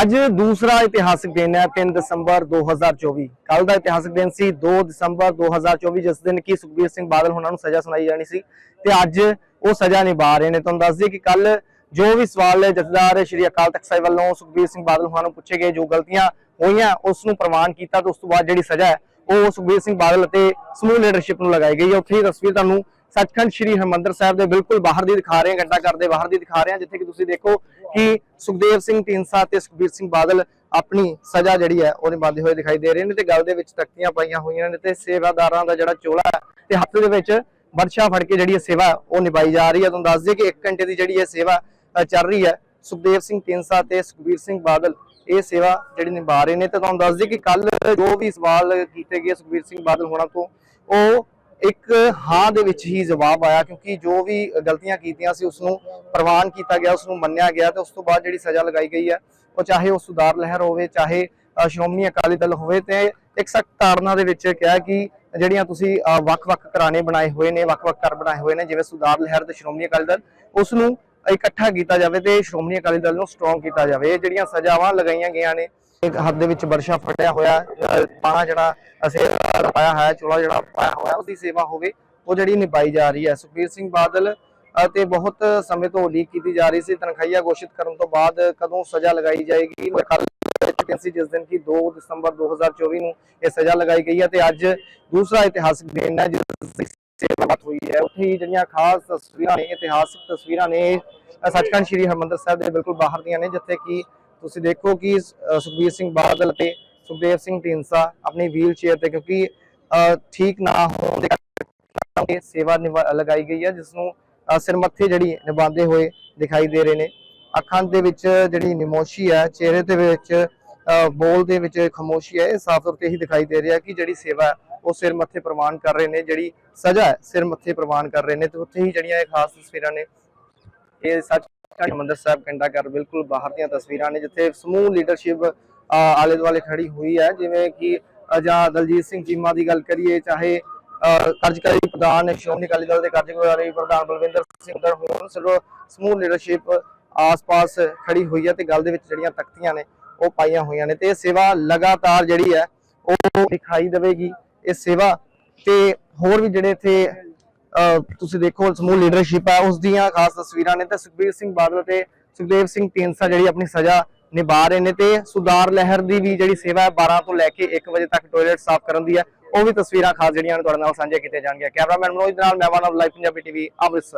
ਅੱਜ ਦੂਸਰਾ ਇਤਿਹਾਸਕ ਦਿਨ ਹੈ 3 ਦਸੰਬਰ 2024 ਕੱਲ ਦਾ ਇਤਿਹਾਸਕ ਦਿਨ ਸੀ 2 ਦਸੰਬਰ 2024 ਜਿਸ ਦਿਨ ਕੀ ਸੁਖਬੀਰ ਸਿੰਘ ਬਾਦਲ ਉਹਨਾਂ ਨੂੰ ਸਜ਼ਾ ਸੁਣਾਈ ਜਾਣੀ ਸੀ। ਤੇ ਅੱਜ ਉਹ ਸਜ਼ਾ ਨਿਭਾ ਰਹੇ ਨੇ। ਤੁਹਾਨੂੰ ਦੱਸ ਦਈਏ ਕਿ ਕੱਲ ਜੋ ਵੀ ਸਵਾਲ ਜਥੇਦਾਰ ਸ਼੍ਰੀ ਅਕਾਲ ਤਖਤ ਸਾਹਿਬ ਵੱਲੋਂ ਸੁਖਬੀਰ ਸਿੰਘ ਬਾਦਲ ਉਹਨਾਂ ਨੂੰ ਪੁੱਛੇ ਗਏ, ਜੋ ਗਲਤੀਆਂ ਹੋਈਆਂ, ਉਸ ਨੂੰ ਪ੍ਰਮਾਣ ਕੀਤਾ ਤੇ ਉਸ ਤੋਂ ਬਾਅਦ ਜਿਹੜੀ ਸਜ਼ਾ ਹੈ, ਉਹ ਸੁਖਬੀਰ ਸਿੰਘ ਬਾਦਲ ਅਤੇ ਸਮੂਹ ਲੀਡਰਸ਼ਿਪ ਨੂੰ ਲਗਾਈ ਗਈ ਹੈ। ਉੱਥੇ ਹੀ ਤਸਵੀਰ ਤੁਹਾਨੂੰ ਸੱਚਖੰਡ ਸ੍ਰੀ ਹਰਿਮੰਦਰ ਸਾਹਿਬ ਦੇ ਬਿਲਕੁਲ ਬਾਹਰ ਦੀ ਦਿਖਾ ਰਹੇ ਹਾਂ, ਘੰਟਾ ਘਰ ਦੇ ਬਾਹਰ ਦੀ ਦਿਖਾ ਰਹੇ ਹਾਂ, ਜਿੱਥੇ ਕਿ ਤੁਸੀਂ ਦੇਖੋ ਕਿ ਸੁਖਦੇਵ ਸਿੰਘ ਢੀਂਡਸਾ ਤੇ ਸੁਖਬੀਰ ਸਿੰਘ ਬਾਦਲ ਆਪਣੀ ਸਜ਼ਾ ਜਿਹੜੀ ਹੈ ਉਹ ਨਿਭਾਉਂਦੇ ਹੋਏ ਦਿਖਾਈ ਦੇ ਰਹੇ ਨੇ ਤੇ ਗੱਲ ਦੇ ਵਿੱਚ ਤਖਤੀਆਂ ਪਾਈਆਂ ਹੋਈਆਂ ਨੇ ਤੇ ਸੇਵਾਦਾਰਾਂ ਦਾ ਜਿਹੜਾ ਚੋਲਾ ਤੇ ਹੱਥ ਦੇ ਵਿੱਚ ਵਰਸ਼ਾ ਫੜ ਕੇ ਜਿਹੜੀ ਇਹ ਸੇਵਾ ਉਹ ਨਿਭਾਈ ਜਾ ਰਹੀ ਹੈ। ਤੁਹਾਨੂੰ ਦੱਸ ਦਈਏ ਕਿ 1 ਘੰਟੇ ਦੀ ਜਿਹੜੀ ਇਹ ਸੇਵਾ ਚੱਲ ਰਹੀ ਹੈ। ਸੁਖਦੇਵ ਸਿੰਘ ਢੀਂਡਸਾ ਤੇ ਸੁਖਬੀਰ ਸਿੰਘ ਬਾਦਲ ਇਹ ਸੇਵਾ ਜਿਹੜੀ ਨਿਭਾ ਰਹੇ ਨੇ ਤੇ ਤੁਹਾਨੂੰ ਦੱਸ ਦਈਏ ਕਿ ਕੱਲ ਜੋ ਵੀ ਸਵਾਲ ਕੀਤੇ ਗਏ ਸੁਖਬੀਰ ਸਿੰਘ ਬਾਦਲ ਹੋਣਾ ਤੋਂ, ਉਹ ਇੱਕ ਹਾਂ ਦੇ ਵਿੱਚ ਹੀ ਜਵਾਬ ਆਇਆ ਕਿਉਂਕਿ ਜੋ ਵੀ ਗਲਤੀਆਂ ਕੀਤੀਆਂ ਸੀ ਉਸ ਨੂੰ ਪ੍ਰਵਾਨ ਕੀਤਾ ਗਿਆ ਉਸ ਨੂੰ ਮੰਨਿਆ ਗਿਆ ਤੇ ਉਸ ਤੋਂ ਬਾਅਦ ਜਿਹੜੀ ਸਜ਼ਾ ਲਗਾਈ ਗਈ ਹੈ ਉਹ ਚਾਹੇ ਉਹ ਸੁਧਾਰ ਲਹਿਰ ਹੋਵੇ ਚਾਹੇ ਸ਼੍ਰੋਮਣੀ ਅਕਾਲੀ ਦਲ ਹੋਵੇ ਤੇ ਇੱਕ ਸਖਤ ਧਾਰਨਾ ਦੇ ਵਿੱਚ ਕਿਹਾ ਕਿ ਜਿਹੜੀਆਂ ਤੁਸੀਂ ਵੱਖ-ਵੱਖ ਘਰਾਣੇ ਬਣਾਏ ਹੋਏ ਨੇ ਵੱਖ-ਵੱਖ ਕਰ ਬਣਾਏ ਹੋਏ ਨੇ ਜਿਵੇਂ ਸੁਧਾਰ ਲਹਿਰ ਤੇ ਸ਼੍ਰੋਮਣੀ ਅਕਾਲੀ ਦਲ ਉਸ ਨੂੰ ਇਕੱਠਾ ਕੀਤਾ ਜਾਵੇ ਤੇ ਸ਼੍ਰੋਮਣੀ ਅਕਾਲੀ ਦਲ ਨੂੰ ਸਟਰੋਂਗ ਕੀਤਾ ਜਾਵੇ। ਇਹ ਜਿਹੜੀਆਂ ਸਜ਼ਾਵਾਂ ਲਗਾਈਆਂ ਗਈਆਂ ਨੇ ਹੱਥ ਦੇ ਵਿੱਚ ਵਰਸ਼ਾ ਫੜਿਆ ਹੋਇਆ ਅ, ਪਾਣਾ ਜਿਹੜਾ ਅਸੀਂ ਪਾਇਆ ਹੈ ਚੋਲਾ ਜਿਹੜਾ ਪਾਇਆ ਹੋਇਆ, ਉਹਦੀ ਸੇਵਾ ਹੋਵੇ, ਉਹ ਜਿਹੜੀ ਨਿਭਾਈ ਜਾ ਰਹੀ ਹੈ। ਸੁਖਬੀਰ ਸਿੰਘ ਬਾਦਲ ਅਤੇ ਬਹੁਤ ਸਮੇਂ ਤੋਂ ਉਡੀਕ ਕੀਤੀ ਜਾ ਰਹੀ ਸੀ, ਤਨਖਾਹੀਆ ਘੋਸ਼ਿਤ ਕਰਨ ਤੋਂ ਬਾਅਦ ਕਦੋਂ ਸਜ਼ਾ ਲਗਾਈ ਜਾਏਗੀ? ਕੱਲ ਜਿਸ ਦਿਨ ਕੀ 2 ਦਸੰਬਰ 2024 ਨੂੰ ਇਹ ਸਜ਼ਾ ਲਗਾਈ ਗਈ ਹੈ ਤੇ ਅੱਜ ਦੂਸਰਾ ਇਤਿਹਾਸਕ ਦਿਨ ਹੈ, ਜਿਸ ਦੀ ਸੇਵਾ ਹੋਈ ਹੈ। ਉੱਥੇ ਹੀ ਜਿਹੜੀਆਂ ਖਾਸ ਤਸਵੀਰਾਂ ਨੇ, ਇਤਿਹਾਸਕ ਤਸਵੀਰਾਂ ਨੇ ਸੱਚਖੰਡ ਸ੍ਰੀ ਹਰਿਮੰਦਰ ਸਾਹਿਬ ਦੇ ਬਿਲਕੁਲ ਬਾਹਰ ਦੀਆਂ ਨੇ, ਜਿੱਥੇ ਕਿ ਤੁਸੀਂ ਦੇਖੋ ਕਿ ਸੁਖਬੀਰ ਸਿੰਘ ਬਾਦਲ ਤੇ ਸੁਖਦੇਵ ਸਿੰਘ ਢੀਂਡਸਾ ਆਪਣੀ ਵੀਲ ਚੇਅਰ ਤੇ ਕਿਉਂਕਿ ਠੀਕ ਨਾ ਹੋਣ ਦੇ ਕਰਕੇ ਸੇਵਾ ਲਗਾਈ ਗਈ ਹੈ ਜਿਸ ਨੂੰ ਅ, ਜਿਹੜੀ ਨਿਭਾਉਂਦੇ ਹੋਏ ਦਿਖਾਈ ਦੇ ਰਹੇ ਨੇ। ਅੱਖਾਂ ਦੇ ਵਿੱਚ ਜਿਹੜੀ ਨਿਮੋਸ਼ੀ ਹੈ ਚਿਹਰੇ ਦੇ ਵਿੱਚ ਬੋਲ ਦੇ ਵਿੱਚ ਖਾਮੋਸ਼ੀ ਹੈ ਇਹ ਸਾਫ਼ ਤੌਰ ਤੇ ਹੀ ਦਿਖਾਈ ਦੇ ਰਿਹਾ ਕਿ ਜਿਹੜੀ ਸੇਵਾ ਹੈ, ਉਹ ਸਿਰ ਮੱਥੇ ਪ੍ਰਵਾਨ ਕਰ ਰਹੇ ਨੇ ਜਿਹੜੀ ਸਜ਼ਾ ਹੈ ਸਿਰ ਮੱਥੇ ਪ੍ਰਵਾਨ ਕਰ ਰਹੇ ਨੇ ਤੇ ਉੱਥੇ ਹੀ ਜਿਹੜੀਆਂ ਇਹ ਖਾਸ ਤਸਵੀਰਾਂ ਨੇ ਇਹ ਸੱਚ ਹਰਿਮੰਦਰ ਸਾਹਿਬ ਕੰਡਾ ਕਰ ਬਿਲਕੁਲ ਬਾਹਰ ਦੀਆਂ ਤਸਵੀਰਾਂ ਨੇ ਜਿੱਥੇ ਸਮੂਹ ਲੀਡਰਸ਼ਿਪ ਆਲੇ ਦੁਆਲੇ ਖੜੀ ਹੋਈ ਹੈ, ਜਿਵੇਂ ਕਿ ਜਾਂ ਦਲਜੀਤ ਸਿੰਘ ਚੀਮਾ ਦੀ ਗੱਲ ਕਰੀਏ, ਚਾਹੇ ਕਾਰਜਕਾਰੀ ਪ੍ਰਧਾਨ ਸ਼੍ਰੋਮਣੀ ਅਕਾਲੀ ਦਲ ਦੇ ਕਾਰਜਕਾਰੀ ਪ੍ਰਧਾਨ ਬਲਵਿੰਦਰ ਸਿੰਘ ਦਰ ਹੋਣ ਸਿਰੋ ਸਮੂਹ ਲੀਡਰਸ਼ਿਪ ਆਸ-ਪਾਸ ਖੜੀ ਹੋਈ ਹੈ ਤੇ ਗੱਲ ਦੇ ਵਿੱਚ ਜਿਹੜੀਆਂ ਤਖਤੀਆਂ ਨੇ, ਉਹ ਪਾਈਆਂ ਹੋਈਆਂ ਨੇ ਤੇ ਇਹ ਸੇਵਾ ਲਗਾਤਾਰ ਜਿਹੜੀ ਹੈ, ਉਹ ਦਿਖਾਈ ਦੇਵੇਗੀ ਇਹ ਸੇਵਾ ਤੇ ਹੋਰ ਵੀ ਜਿਹੜੇ ਇੱਥੇ ਅਹ ਤੁਸੀਂ ਦੇਖੋ, ਸਮੂਹ ਲੀਡਰਸ਼ਿਪ ਹੈ, ਉਸ ਦੀਆਂ ਖਾਸ ਤਸਵੀਰਾਂ ਨੇ ਤੇ ਸੁਖਬੀਰ ਸਿੰਘ ਬਾਦਲ ਤੇ ਸੁਖਦੇਵ ਸਿੰਘ ਢੀਂਡਸਾ ਜਿਹੜੀ ਆਪਣੀ ਸਜ਼ਾ ਨਿਭਾ ਰਹੇ ਨੇ ਤੇ ਸੁਧਾਰ ਲਹਿਰ ਦੀ ਵੀ ਜਿਹੜੀ ਸੇਵਾ ਹੈ 12 ਤੋਂ ਲੈ ਕੇ 1 ਵਜੇ ਤੱਕ ਟਾਇਲਟ ਸਾਫ਼ ਕਰਨ ਦੀ ਹੈ, ਉਹ ਵੀ ਤਸਵੀਰਾਂ ਖਾਸ ਜਿਹੜੀਆਂ ਨੇ ਤੁਹਾਡੇ ਨਾਲ ਸਾਂਝੀਆਂ ਕੀਤੀਆਂ ਜਾਣਗੀਆਂ। ਕੈਮਰਾਮੈਨ ਮਨੋਜ ਨਾਲ ਮੈਂ one live Punjabi TV Amritsar.